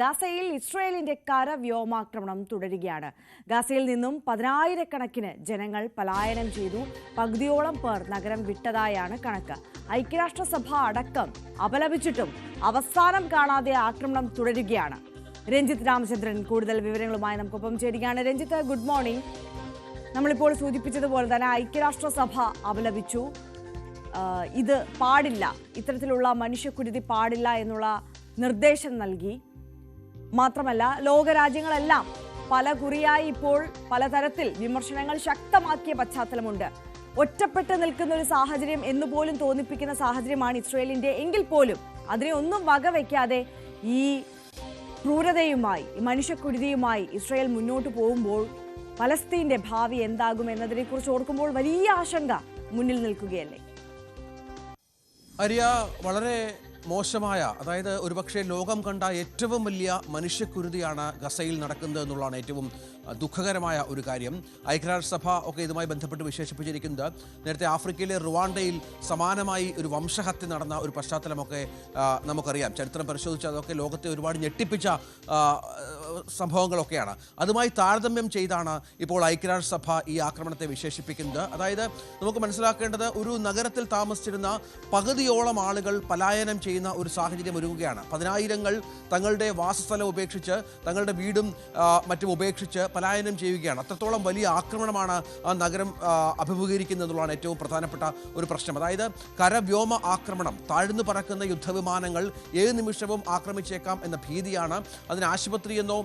ഗാസയിൽ ഇസ്രയേലിന്റെ കരവ്യോമാക്രമണം തുടരുകയാണ്. ഗാസയിൽ നിന്നും പതിനായിരക്കണക്കിന് ജനങ്ങൾ പലായനം ചെയ്തു. പകുതിയോളം പേർ നഗരം വിട്ടതായാണ് കണക്ക്. ഐക്യരാഷ്ട്രസഭ അടക്കം അപലപിച്ചിട്ടും അവസാനം കാണാതെ ആക്രമണം തുടരുകയാണ്. രഞ്ജിത്ത് രാമചന്ദ്രൻ കൂടുതൽ വിവരങ്ങളുമായി നമുക്കൊപ്പം ചേരുകയാണ്. Ranjith good morning. നമ്മളിപ്പോൾ സൂചിപ്പിച്ചതുപോലെ തന്നെ ഐക്യരാഷ്ട്രസഭ അപലപിച്ചു. ഇത് പാടില്ല. ഇത്തരത്തിലുള്ള മനുഷ്യക്കുരുതി പാടില്ല എന്നുള്ള നിർദ്ദേശം നൽകി. മാത്രമല്ല ലോകരാജ്യങ്ങളെല്ലാം പല കുറിയായി ഇപ്പോൾ പലതരത്തിൽ വിമർശനങ്ങൾ ശക്തമാക്കിയ പശ്ചാത്തലമുണ്ട്. ഒറ്റപ്പെട്ട് നിൽക്കുന്ന ഒരു സാഹചര്യം എന്ന് പോലും തോന്നിപ്പിക്കുന്ന സാഹചര്യമാണ് ഇസ്രയേലിന്റെ എങ്കിൽ പോലും അതിനെ ഒന്നും വകവയ്ക്കാതെ ഈ ക്രൂരതയുമായി മനുഷ്യക്കുരുതിയുമായി ഇസ്രയേൽ മുന്നോട്ട് പോകുമ്പോൾ പലസ്തീന്റെ ഭാവി എന്താകും എന്നതിനെക്കുറിച്ച് ഓർക്കുമ്പോൾ വലിയ ആശങ്ക മുന്നിൽ നിൽക്കുകയല്ലേ? അരിയ വളരെ മോശമായ അതായത് ഒരുപക്ഷെ ലോകം കണ്ട ഏറ്റവും വലിയ മനുഷ്യക്കുരുതിയാണ് ഗസയിൽ നടക്കുന്നത് എന്നുള്ളതാണ് ഏറ്റവും ദുഃഖകരമായ ഒരു കാര്യം. ഐക്യരാഷ്ട്രസഭ ഒക്കെ ഇതുമായി ബന്ധപ്പെട്ട് വിശേഷിപ്പിച്ചിരിക്കുന്നത് നേരത്തെ ആഫ്രിക്കയിലെ റുവാണ്ടയിൽ സമാനമായി ഒരു വംശഹത്യ നടന്ന ഒരു പശ്ചാത്തലമൊക്കെ നമുക്കറിയാം. ചരിത്രം പരിശോധിച്ച് അതൊക്കെ ലോകത്തെ ഒരുപാട് ഞെട്ടിപ്പിച്ച സംഭവങ്ങളൊക്കെയാണ്. അതുമായി താരതമ്യം ചെയ്താണ് ഇപ്പോൾ ഐക്യരാഷ്ട്രസഭ ഈ ആക്രമണത്തെ വിശേഷിപ്പിക്കുന്നത്. അതായത് നമുക്ക് മനസ്സിലാക്കേണ്ടത് ഒരു നഗരത്തിൽ താമസിച്ചിരുന്ന പകുതിയോളം ആളുകൾ പലായനം ചെയ്യുന്ന ഒരു സാഹചര്യം ഒരുങ്ങുകയാണ്. പതിനായിരങ്ങൾ തങ്ങളുടെ വാസസ്ഥലം ഉപേക്ഷിച്ച് തങ്ങളുടെ വീടും മറ്റും ഉപേക്ഷിച്ച് പലായനം ചെയ്യുകയാണ്. അത്രത്തോളം വലിയ ആക്രമണമാണ് ആ നഗരം അഭിമുഖീകരിക്കുന്നത് എന്നുള്ളതാണ് ഏറ്റവും പ്രധാനപ്പെട്ട ഒരു പ്രശ്നം. അതായത് കരവ്യോമ ആക്രമണം താഴ്ന്നു പറക്കുന്ന യുദ്ധവിമാനങ്ങൾ ഏത് നിമിഷവും ആക്രമിച്ചേക്കാം എന്ന ഭീതിയാണ്. അതിന് ആശുപത്രിയെന്നോ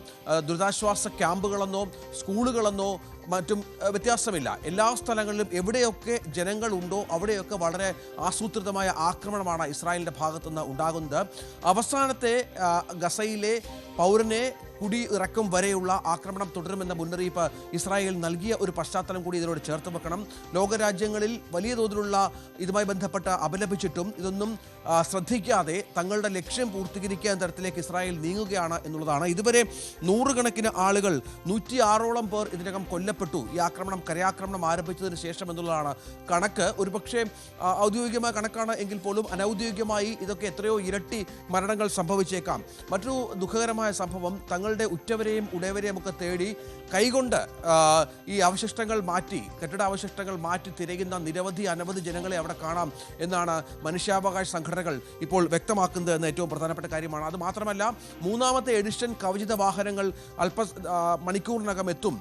ദുരിതാശ്വാസ ക്യാമ്പുകളെന്നോ സ്കൂളുകളെന്നോ മറ്റും വ്യത്യാസമില്ല. എല്ലാ സ്ഥലങ്ങളിലും എവിടെയൊക്കെ ജനങ്ങൾ ഉണ്ടോ അവിടെയൊക്കെ വളരെ ആസൂത്രിതമായ ആക്രമണമാണ് ഇസ്രായേലിന്റെ ഭാഗത്തുനിന്ന് ഉണ്ടാകുന്നത്. അവസാനത്തെ ഗസയിലെ പൗരനെ കുടി ഇറക്കും വരെയുള്ള ആക്രമണം തുടരുമെന്ന മുന്നറിയിപ്പ് ഇസ്രായേൽ നൽകിയ ഒരു പശ്ചാത്തലം കൂടി ഇതിനോട് ചേർത്ത് വെക്കണം. ലോകരാജ്യങ്ങളിൽ വലിയ തോതിലുള്ള ഇതുമായി ബന്ധപ്പെട്ട് അപലപിച്ചിട്ടും ഇതൊന്നും ശ്രദ്ധിക്കാതെ തങ്ങളുടെ ലക്ഷ്യം പൂർത്തീകരിക്കാൻ തരത്തിലേക്ക് ഇസ്രായേൽ നീങ്ങുകയാണ് എന്നുള്ളതാണ്. ഇതുവരെ നൂറുകണക്കിന് ആളുകൾ നൂറ്റി ആറോളം പേർ ഇതിനകം കൊല്ലപ്പെട്ടു. ഈ ആക്രമണം കരയാക്രമണം ആരംഭിച്ചതിന് ശേഷം എന്നുള്ളതാണ് കണക്ക്. ഒരുപക്ഷെ ഔദ്യോഗികമായ കണക്കാണ് എങ്കിൽ പോലും അനൗദ്യോഗികമായി ഇതൊക്കെ എത്രയോ ഇരട്ടി മരണങ്ങൾ സംഭവിച്ചേക്കാം. മറ്റൊരു ദുഃഖകരമായ സംഭവം തങ്ങളുടെ ഉറ്റവരെയും ഉടയവരെയും ഒക്കെ തേടി കൈകൊണ്ട് ഈ അവശിഷ്ടങ്ങൾ മാറ്റി കെട്ടിടാവശിഷ്ടങ്ങൾ മാറ്റി തിരയുന്ന നിരവധി അനവധി ജനങ്ങളെ അവിടെ കാണാം എന്നാണ് മനുഷ്യാവകാശ സംഘടനകൾ ഇപ്പോൾ വ്യക്തമാക്കുന്നത് എന്ന ഏറ്റവും പ്രധാനപ്പെട്ട കാര്യമാണ്. അത് മാത്രമല്ല മൂന്നാമത്തെ എഡിഷൻ കവചിത വാഹനങ്ങൾ അല്പ മണിക്കൂറിനകം എത്തും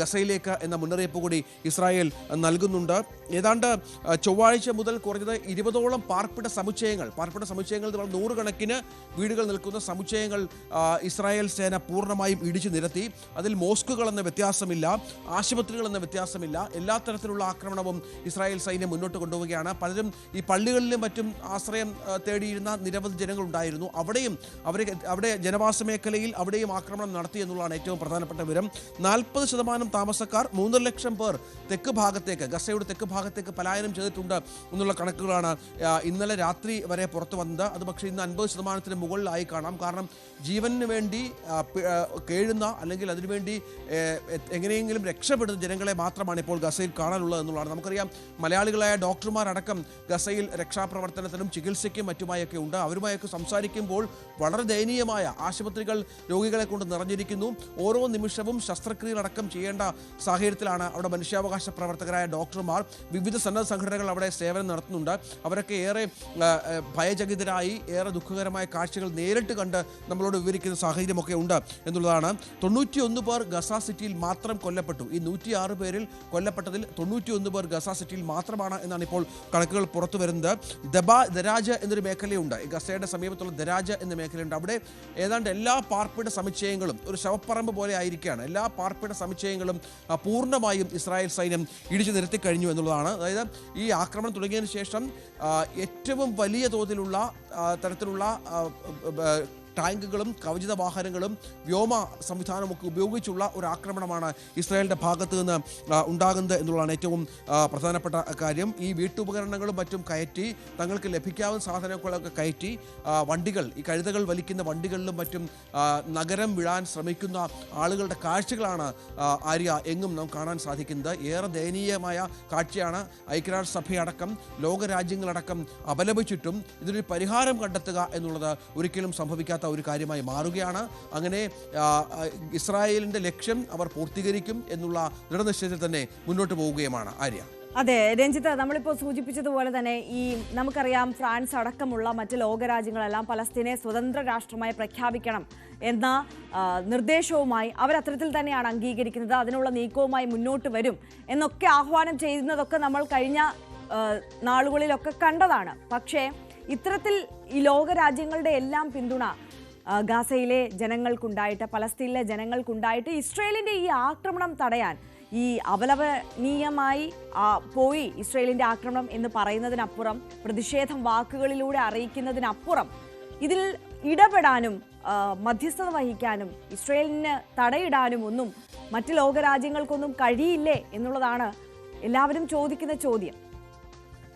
ഗസയിലേക്ക് എന്ന മുന്നറിയിപ്പ് കൂടി ഇസ്രായേൽ നൽകുന്നുണ്ട്. ഏതാണ്ട് ചൊവ്വാഴ്ച മുതൽ കുറഞ്ഞത് ഇരുപതോളം പാർപ്പിട സമുച്ചയങ്ങൾ പാർപ്പിട സമുച്ചയങ്ങൾ പറഞ്ഞാൽ നൂറുകണക്കിന് വീടുകൾ നിൽക്കുന്ന സമുച്ചയങ്ങൾ ഇസ്രായേൽ സേന പൂർണമായും ഇടിച്ചു നിരത്തി. അതിൽ മോസ്കുകൾ എന്ന വ്യത്യാസമില്ല ആശുപത്രികൾ എന്ന വ്യത്യാസമില്ല. എല്ലാ തരത്തിലുള്ള ആക്രമണവും ഇസ്രായേൽ സൈന്യം മുന്നോട്ട് കൊണ്ടുപോവുകയാണ്. പലരും ഈ പള്ളികളിലും മറ്റും ആശ്രയം തേടിയിരുന്ന നിരവധി ജനങ്ങളുണ്ടായിരുന്നു അവിടെയും അവരെ അവിടെ ജനവാസ മേഖലയിൽ അവിടെയും ആക്രമണം നടത്തി എന്നുള്ളതാണ് ഏറ്റവും പ്രധാനപ്പെട്ട വിവരം. നാൽപ്പത് ശതമാനം താമസക്കാർ മൂന്നര ലക്ഷം പേർ തെക്ക് ഭാഗത്തേക്ക് ഗസയുടെ തെക്ക് ഭാഗത്തേക്ക് പലായനം ചെയ്തിട്ടുണ്ട് എന്നുള്ള കണക്കുകളാണ് ഇന്നലെ രാത്രി വരെ പുറത്തു വന്നത്. അത് പക്ഷേ ഇന്ന് അൻപത് ശതമാനത്തിന് മുകളിലായി കാണാം. കാരണം ജീവന് വേണ്ടി കേഴുന്ന അല്ലെങ്കിൽ അതിനുവേണ്ടി എങ്ങനെയെങ്കിലും രക്ഷപ്പെടുന്ന ജനങ്ങളെ മാത്രമാണ് ഇപ്പോൾ ഗസയിൽ കാണാനുള്ളത് എന്നുള്ളതാണ്. നമുക്കറിയാം മലയാളികളായ ഡോക്ടർമാരടക്കം ഗസയിൽ രക്ഷാപ്രവർത്തനത്തിനും ചികിത്സയ്ക്കും മറ്റുമായൊക്കെ ഉണ്ട്. അവരുമായൊക്കെ സംസാരിക്കുമ്പോൾ വളരെ ദയനീയമായ ആശുപത്രികൾ രോഗികളെ കൊണ്ട് നിറഞ്ഞിരിക്കുന്നു. ഓരോ നിമിഷവും ശസ്ത്രക്രിയകളടക്കം ചെയ്യേണ്ട സാഹചര്യത്തിലാണ് അവിടെ മനുഷ്യാവകാശ പ്രവർത്തകരായ ഡോക്ടർമാർ. വിവിധ സന്നദ്ധ സംഘടനകൾ അവിടെ സേവനം നടത്തുന്നുണ്ട്. അവരൊക്കെ ഏറെ ഭയചകിതരായി ഏറെ ദുഃഖകരമായ കാഴ്ചകൾ നേരിട്ട് കണ്ട് നമ്മളോട് വിവരിക്കുന്ന സാഹചര്യമൊക്കെ ഉണ്ട് എന്നുള്ളതാണ്. തൊണ്ണൂറ്റി ഒന്ന് പേർ ഗസ സിറ്റിയിൽ മാത്രം കൊല്ലപ്പെട്ടു. ഈ നൂറ്റിയാറ് പേരിൽ കൊല്ലപ്പെട്ടതിൽ തൊണ്ണൂറ്റി ഒന്ന് പേർ ഗസ സിറ്റിയിൽ മാത്രമാണ് എന്നാണ് ഇപ്പോൾ കണക്കുകൾ പുറത്തു വരുന്നത്. ദബ ദരാജ എന്നൊരു മേഖലയുണ്ട്. ഗസയുടെ സമീപത്തുള്ള ദരാജ എന്ന മേഖലയുണ്ട്. അവിടെ ഏതാണ്ട് എല്ലാ പാർപ്പിട സമുച്ചയങ്ങളും ഒരു ശവപ്പറമ്പ് പോലെ ആയിരിക്കുകയാണ്. എല്ലാ പാർപ്പിട സമുച്ചയങ്ങളും പൂർണമായും ഇസ്രായേൽ സൈന്യം ഇടിച്ചു നിരത്തി കഴിഞ്ഞു എന്നുള്ളതാണ് അതായത് ഈ ആക്രമണം തുടങ്ങിയതിന് ശേഷം ഏറ്റവും വലിയ തോതിലുള്ള തരത്തിലുള്ള ടാങ്കുകളും കവചിത വാഹനങ്ങളും വ്യോമ സംവിധാനമൊക്കെ ഉപയോഗിച്ചുള്ള ഒരു ആക്രമണമാണ് ഇസ്രായേലിന്റെ ഭാഗത്ത് നിന്ന് ഉണ്ടാകുന്നത് എന്നുള്ളതാണ് ഏറ്റവും പ്രധാനപ്പെട്ട കാര്യം. ഈ വീട്ടുപകരണങ്ങളും മറ്റും കയറ്റി തങ്ങൾക്ക് ലഭിക്കാവുന്ന സാധനങ്ങളൊക്കെ കയറ്റി വണ്ടികൾ ഈ കഴുതകൾ വലിക്കുന്ന വണ്ടികളിലും മറ്റും നഗരം വിടാൻ ശ്രമിക്കുന്ന ആളുകളുടെ കാഴ്ചകളാണ് ആര്യ എങ്ങും നാം കാണാൻ സാധിക്കുന്നത്. ഏറെ ദയനീയമായ കാഴ്ചയാണ് ഐക്യരാഷ്ട്രസഭയടക്കം ലോകരാജ്യങ്ങളടക്കം അപലപിച്ചിട്ടും ഇതിനൊരു പരിഹാരം കണ്ടെത്തുക എന്നുള്ളത് ഒരിക്കലും സംഭവിക്കാത്ത സാധിക്കാത്ത ഒരു കാര്യമായി മാറുകയാണ്. അങ്ങനെ ഇസ്രായേലിന്റെ ലക്ഷ്യം അവർ പൂർത്തീകരിക്കും എന്നുള്ള ദൃഢനിശ്ചയത്തിൽ തന്നെ മുന്നോട്ട് പോവുകയുമാണ് ആര്യ. അതെ രഞ്ജിത്ത് നമ്മളിപ്പോൾ സൂചിപ്പിച്ചതുപോലെ തന്നെ ഈ നമുക്കറിയാം ഫ്രാൻസ് അടക്കമുള്ള മറ്റ് ലോകരാജ്യങ്ങളെല്ലാം പലസ്തീനെ സ്വതന്ത്ര രാഷ്ട്രമായി പ്രഖ്യാപിക്കണം എന്ന നിർദ്ദേശവുമായി അവർ അവരത്തരത്തിൽ തന്നെയാണ് അംഗീകരിക്കുന്നത്. അതിനുള്ള നീക്കവുമായി മുന്നോട്ട് വരും എന്നൊക്കെ ആഹ്വാനം ചെയ്യുന്നതൊക്കെ നമ്മൾ കഴിഞ്ഞ നാളുകളിലൊക്കെ കണ്ടതാണ്. പക്ഷേ ഇത്തരത്തിൽ ഈ ലോകരാജ്യങ്ങളുടെ എല്ലാം പിന്തുണ ഗാസയിലെ ജനങ്ങൾക്കുണ്ടായിട്ട് പലസ്തീനിലെ ജനങ്ങൾക്കുണ്ടായിട്ട് ഇസ്രയേലിന്റെ ഈ ആക്രമണം തടയാൻ ഈ അപലപനീയമായി പോയി ഇസ്രയേലിന്റെ ആക്രമണം എന്ന് പറയുന്നതിനപ്പുറം പ്രതിഷേധം വാക്കുകളിലൂടെ അറിയിക്കുന്നതിനപ്പുറം ഇതിൽ ഇടപെടാനും മധ്യസ്ഥത വഹിക്കാനും ഇസ്രയേലിന് തടയിടാനും ഒന്നും മറ്റ് ലോകരാജ്യങ്ങൾക്കൊന്നും കഴിയില്ലേ എന്നുള്ളതാണ് എല്ലാവരും ചോദിക്കുന്ന ചോദ്യം.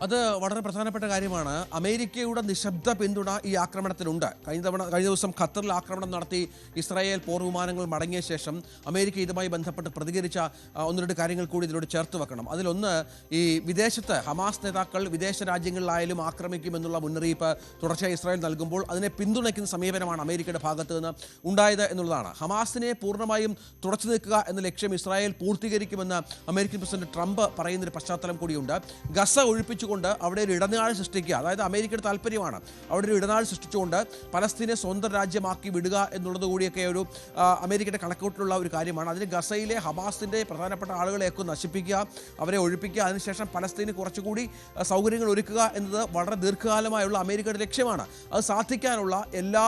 അത് വളരെ പ്രധാനപ്പെട്ട കാര്യമാണ്. അമേരിക്കയുടെ നിശബ്ദ പിന്തുണ ഈ ആക്രമണത്തിനുണ്ട്. കഴിഞ്ഞ തവണ കഴിഞ്ഞ ദിവസം ഖത്തറിൽ ആക്രമണം നടത്തി ഇസ്രായേൽ പോർ വിമാനങ്ങൾ മടങ്ങിയ ശേഷം അമേരിക്ക ഇതുമായി ബന്ധപ്പെട്ട് പ്രതികരിച്ച ഒന്ന് രണ്ട് കാര്യങ്ങൾ കൂടി ഇതിലൂടെ ചേർത്ത് വെക്കണം. അതിലൊന്ന് ഈ വിദേശത്ത് ഹമാസ് നേതാക്കൾ വിദേശ രാജ്യങ്ങളിലായാലും ആക്രമിക്കുമെന്നുള്ള മുന്നറിയിപ്പ് തുടർച്ചയായി ഇസ്രായേൽ നൽകുമ്പോൾ അതിനെ പിന്തുണയ്ക്കുന്ന സമീപനമാണ് അമേരിക്കയുടെ ഭാഗത്ത് നിന്ന് ഉണ്ടായത് എന്നുള്ളതാണ്. ഹമാസിനെ പൂർണമായും തുടച്ചു നിൽക്കുക എന്ന ലക്ഷ്യം ഇസ്രായേൽ പൂർത്തീകരിക്കുമെന്ന് അമേരിക്കൻ പ്രസിഡന്റ് ട്രംപ് പറയുന്നൊരു പശ്ചാത്തലം കൂടിയുണ്ട്. ഗസ ഒഴിപ്പിച്ചുകൊണ്ട് അവിടെ ഒരു ഇടനാഴ് സൃഷ്ടിക്കുക. അതായത് അമേരിക്കയുടെ താല്പര്യമാണ്. അവിടെ ഒരു ഇടനാഴ് സൃഷ്ടിച്ചുകൊണ്ട് പലസ്തീനെ സ്വന്തം രാജ്യമാക്കി വിടുക എന്നുള്ളത് കൂടിയൊക്കെ ഒരു അമേരിക്കയുടെ കണക്കൂട്ടിലുള്ള ഒരു കാര്യമാണ്. അതിന് ഗസയിലെ ഹമാസിന്റെ പ്രധാനപ്പെട്ട ആളുകളെയൊക്കെ നശിപ്പിക്കുക അവരെ ഒഴിപ്പിക്കുക അതിനുശേഷം പലസ്തീന് കുറച്ചുകൂടി സൗകര്യങ്ങൾ ഒരുക്കുക എന്നത് വളരെ ദീർഘകാലമായുള്ള അമേരിക്കയുടെ ലക്ഷ്യമാണ്. അത് സാധിക്കാനുള്ള എല്ലാ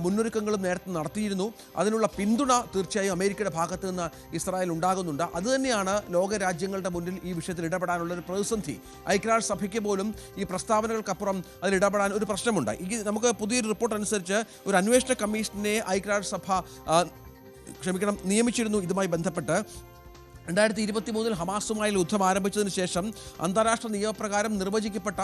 മുന്നൊരുക്കങ്ങളും നേരത്തെ നടത്തിയിരുന്നു. അതിനുള്ള പിന്തുണ തീർച്ചയായും അമേരിക്കയുടെ ഭാഗത്ത് നിന്ന് ഇസ്രായേൽ ഉണ്ടാകുന്നുണ്ട്. അതുതന്നെയാണ് ലോകരാജ്യങ്ങളുടെ മുന്നിൽ ഈ വിഷയത്തിൽ ഇടപെടാനുള്ള ഒരു പ്രതിസന്ധി. ഐക്യരാഷ്ട്ര സഭയ്ക്ക് പോലും ഈ പ്രസ്താവനകൾക്കപ്പുറം അതിൽ ഇടപെടാൻ ഒരു പ്രശ്നമുണ്ട്. ഈ നമുക്ക് പുതിയൊരു റിപ്പോർട്ട് അനുസരിച്ച് ഒരു അന്വേഷണ കമ്മീഷനെ ഐക്യരാഷ്ട്രസഭ ക്ഷമിക്കണം നിയമിച്ചിരുന്നു. ഇതുമായി ബന്ധപ്പെട്ട് രണ്ടായിരത്തി ഇരുപത്തി മൂന്നിൽ ഹമാസുമായി യുദ്ധം ആരംഭിച്ചതിന് ശേഷം അന്താരാഷ്ട്ര നിയമപ്രകാരം നിർവചിക്കപ്പെട്ട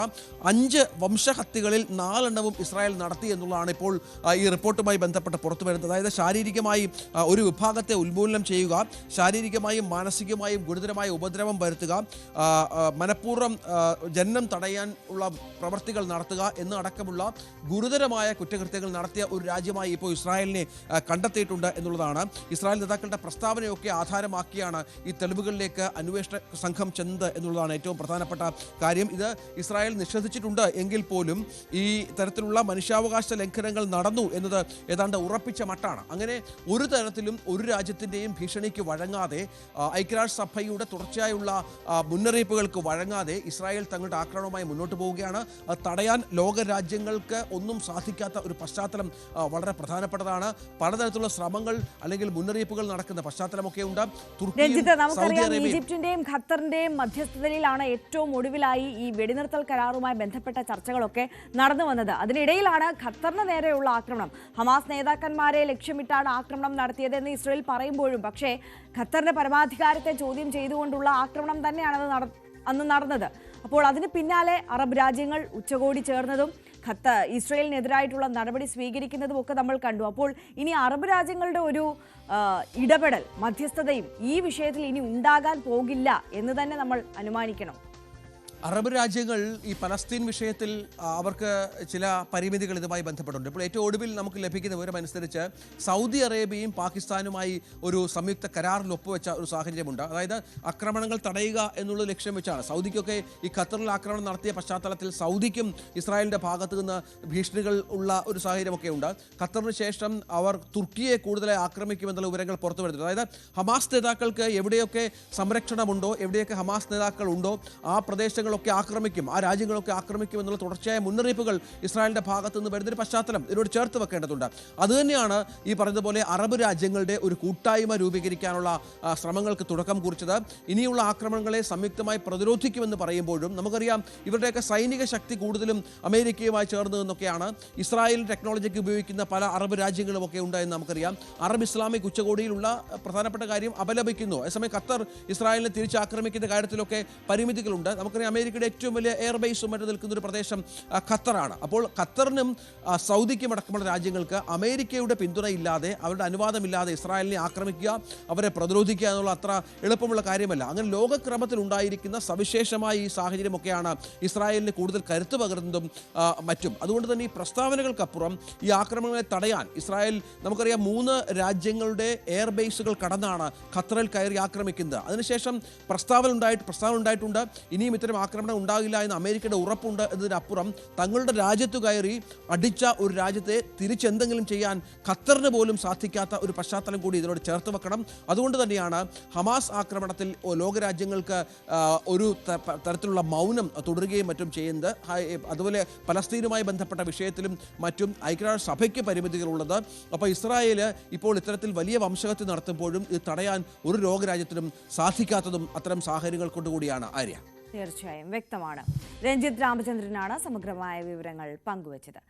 അഞ്ച് വംശഹത്യകളിൽ നാലെണ്ണവും ഇസ്രായേൽ നടത്തി എന്നുള്ളതാണ് ഇപ്പോൾ ഈ റിപ്പോർട്ടുമായി ബന്ധപ്പെട്ട് പുറത്തു വരുന്നത്. അതായത് ശാരീരികമായി ഒരു വിഭാഗത്തെ ഉന്മൂലനം ചെയ്യുക ശാരീരികമായും മാനസികമായും ഗുരുതരമായ ഉപദ്രവം വരുത്തുക മനഃപൂർവം ജനനം തടയാൻ ഉള്ള പ്രവർത്തികൾ നടത്തുക എന്നടക്കമുള്ള ഗുരുതരമായ കുറ്റകൃത്യങ്ങൾ നടത്തിയ ഒരു രാജ്യമായി ഇപ്പോൾ ഇസ്രായേലിനെ കണ്ടെത്തിയിട്ടുണ്ട് എന്നുള്ളതാണ്. ഇസ്രായേൽ നേതാക്കളുടെ പ്രസ്താവനയൊക്കെ ആധാരമാക്കിയാണ് ഈ തെളിവുകളിലേക്ക് അന്വേഷണ സംഘം ചെന്നത് എന്നുള്ളതാണ് ഏറ്റവും പ്രധാനപ്പെട്ട കാര്യം. ഇത് ഇസ്രായേൽ നിഷേധിച്ചിട്ടുണ്ട് എങ്കിൽ പോലും ഈ തരത്തിലുള്ള മനുഷ്യാവകാശ ലംഘനങ്ങൾ നടന്നു എന്നത് ഏതാണ്ട് ഉറപ്പിച്ച മട്ടാണ്. അങ്ങനെ ഒരു തരത്തിലും ഒരു രാജ്യത്തിന്റെയും ഭീഷണിക്ക് വഴങ്ങാതെ ഐക്യരാഷ്ട്രസഭയുടെ സഭയുടെ തുടർച്ചയായുള്ള മുന്നറിയിപ്പുകൾക്ക് വഴങ്ങാതെ ഇസ്രായേൽ തങ്ങളുടെ ആക്രമണവുമായി മുന്നോട്ട് പോവുകയാണ്. തടയാൻ ലോക രാജ്യങ്ങൾക്ക് ഒന്നും സാധിക്കാത്ത ഒരു പശ്ചാത്തലം വളരെ പ്രധാനപ്പെട്ടതാണ്. പലതരത്തിലുള്ള ശ്രമങ്ങൾ അല്ലെങ്കിൽ മുന്നറിയിപ്പുകൾ നടക്കുന്ന പശ്ചാത്തലമൊക്കെ ഉണ്ട്. സൗദി നമുക്കറിയാം ഈജിപ്തിന്റെയും ഖത്തറിന്റെയും മധ്യസ്ഥതയിലാണ് ഏറ്റവും ഒടുവിലായി ഈ വെടിനിർത്തൽ കരാറുമായി ബന്ധപ്പെട്ട ചർച്ചകളൊക്കെ നടന്നു വന്നത്. അതിനിടയിലാണ് ഖത്തറിന് നേരെയുള്ള ആക്രമണം. ഹമാസ് നേതാക്കന്മാരെ ലക്ഷ്യമിട്ടാണ് ആക്രമണം നടത്തിയതെന്ന് ഇസ്രയേൽ പറയുമ്പോഴും പക്ഷേ ഖത്തറിന്റെ പരമാധികാരത്തെ ചോദ്യം ചെയ്തുകൊണ്ടുള്ള ആക്രമണം തന്നെയാണ് അന്ന് നടന്നത്. അപ്പോൾ അതിന് പിന്നാലെ അറബ് രാജ്യങ്ങൾ ഉച്ചകോടി ചേർന്നതും ഖത്ത ഇസ്രയേലിനെതിരായിട്ടുള്ള നടപടി സ്വീകരിക്കുന്നതും ഒക്കെ നമ്മൾ കണ്ടു. അപ്പോൾ ഇനി അറബ് രാജ്യങ്ങളുടെ ഒരു ഇടപെടൽ മധ്യസ്ഥതയും ഈ വിഷയത്തിൽ ഇനി ഉണ്ടാകാൻ പോകില്ല എന്ന് തന്നെ നമ്മൾ അനുമാനിക്കണം. അറബ് രാജ്യങ്ങൾ ഈ പലസ്തീൻ വിഷയത്തിൽ അവർക്ക് ചില പരിമിതികൾ ഇതുമായി ബന്ധപ്പെട്ടുണ്ട്. ഇപ്പോൾ ഏറ്റവും ഒടുവിൽ നമുക്ക് ലഭിക്കുന്ന വിവരമനുസരിച്ച് സൗദി അറേബ്യയും പാകിസ്ഥാനുമായി ഒരു സംയുക്ത കരാറിൽ ഒപ്പുവെച്ച ഒരു സാഹചര്യമുണ്ട്. അതായത് ആക്രമണങ്ങൾ തടയുക എന്നുള്ള ലക്ഷ്യം വെച്ചാണ്. സൗദിക്കൊക്കെ ഈ ഖത്തറിൽ ആക്രമണം നടത്തിയ പശ്ചാത്തലത്തിൽ സൗദിക്കും ഇസ്രായേലിന്റെ ഭാഗത്തു നിന്ന് ഭീഷണികൾ ഉള്ള ഒരു സാഹചര്യമൊക്കെ ഉണ്ട്. ഖത്തറിന് ശേഷം അവർ തുർക്കിയെ കൂടുതലായി ആക്രമിക്കുമെന്നുള്ള വിവരങ്ങൾ പുറത്തു വരുന്നുണ്ട്. അതായത് ഹമാസ് നേതാക്കൾക്ക് എവിടെയൊക്കെ സംരക്ഷണമുണ്ടോ എവിടെയൊക്കെ ഹമാസ് നേതാക്കൾ ഉണ്ടോ ആ പ്രദേശങ്ങളൊക്കെ ആക്രമിക്കും. ആ രാജ്യങ്ങളൊക്കെ ആക്രമിക്കും എന്നുള്ള തുടർച്ചയായ മുന്നറിയിപ്പുകൾ ഇസ്രായേലിന്റെ ഭാഗത്ത് നിന്ന് വരുന്നൊരു പശ്ചാത്തലം ഇതിനോട് ചേർത്ത് വെക്കേണ്ടതുണ്ട്. അതുതന്നെയാണ് ഈ പറഞ്ഞതുപോലെ അറബ് രാജ്യങ്ങളുടെ ഒരു കൂട്ടായ്മ രൂപീകരിക്കാനുള്ള ശ്രമങ്ങൾക്ക് തുടക്കം കുറിച്ചത്. ഇനിയുള്ള ആക്രമണങ്ങളെ സംയുക്തമായി പ്രതിരോധിക്കുമെന്ന് പറയുമ്പോഴും നമുക്കറിയാം ഇവരുടെയൊക്കെ സൈനിക ശക്തി കൂടുതലും അമേരിക്കയുമായി ചേർന്ന് നിന്നൊക്കെയാണ്. ഇസ്രായേൽ ടെക്നോളജിക്ക് ഉപയോഗിക്കുന്ന പല അറബ് രാജ്യങ്ങളും ഒക്കെ ഉണ്ടായെന്ന് നമുക്കറിയാം. അറബ് ഇസ്ലാമിക് ഉച്ചകോടിയിലുള്ള പ്രധാനപ്പെട്ട കാര്യം അപലപിക്കുന്നു. അതേസമയം ഖത്തർ ഇസ്രായേലിനെ തിരിച്ചാക്രമിക്കുന്ന കാര്യത്തിലൊക്കെ പരിമിതികളുണ്ട്. നമുക്കറിയാം അമേരിക്കയുടെ ഏറ്റവും വലിയ എയർബേസും മറ്റും നിൽക്കുന്ന ഒരു പ്രദേശം ഖത്തറാണ്. അപ്പോൾ ഖത്തറിനും സൗദിക്കും അടക്കമുള്ള രാജ്യങ്ങൾക്ക് അമേരിക്കയുടെ പിന്തുണയില്ലാതെ അവരുടെ അനുവാദമില്ലാതെ ഇസ്രായേലിനെ ആക്രമിക്കുക അവരെ പ്രതിരോധിക്കുക എന്നുള്ള അത്ര എളുപ്പമുള്ള കാര്യമല്ല. അങ്ങനെ ലോകക്രമത്തിൽ ഉണ്ടായിരിക്കുന്ന സവിശേഷമായ ഈ സാഹചര്യമൊക്കെയാണ് ഇസ്രായേലിന് കൂടുതൽ കരുത്ത് പകരുന്നതും മറ്റും. അതുകൊണ്ട് തന്നെ ഈ പ്രസ്താവനകൾക്കപ്പുറം ഈ ആക്രമണങ്ങളെ തടയാൻ ഇസ്രായേൽ നമുക്കറിയാം മൂന്ന് രാജ്യങ്ങളുടെ എയർബേസുകൾ കടന്നാണ് ഖത്തറിൽ കയറി ആക്രമിക്കുന്നത്. അതിനുശേഷം പ്രസ്താവന ഉണ്ടായിട്ട് പ്രസ്താവന ഉണ്ടായിട്ടുണ്ട്. ഇനിയും ഇത്തരം ആക്രമണം ഉണ്ടാകില്ല എന്ന് അമേരിക്കയുടെ ഉറപ്പുണ്ട് എന്നതിനപ്പുറം തങ്ങളുടെ രാജ്യത്ത് കയറി അടിച്ച ഒരു രാജ്യത്തെ തിരിച്ചെന്തെങ്കിലും ചെയ്യാൻ ഖത്തറിന് പോലും സാധിക്കാത്ത ഒരു പശ്ചാത്തലം കൂടി ഇതിനോട് ചേർത്ത് വെക്കണം. അതുകൊണ്ട് തന്നെയാണ് ഹമാസ് ആക്രമണത്തിൽ ലോകരാജ്യങ്ങൾക്ക് ഒരു തരത്തിലുള്ള മൗനം തുടരുകയും മറ്റും ചെയ്യുന്നത്. അതുപോലെ പലസ്തീനുമായി ബന്ധപ്പെട്ട വിഷയത്തിലും മറ്റും ഐക്യരാഷ്ട്രസഭയ്ക്ക് പരിമിതികളുള്ളത്. അപ്പോൾ ഇസ്രായേൽ ഇപ്പോൾ ഇത്തരത്തിൽ വലിയ വംശഹത്യ നടത്തുമ്പോഴും ഇത് തടയാൻ ഒരു ലോകരാജ്യത്തിനും സാധിക്കാത്തതും അത്തരം സാഹചര്യങ്ങൾ കൊണ്ടുകൂടിയാണ്. ആര്യ? തീർച്ചയായും വ്യക്തമാണ്. രഞ്ജിത്ത് രാമചന്ദ്രനാണ് സമഗ്രമായ വിവരങ്ങൾ പങ്കുവച്ചത്.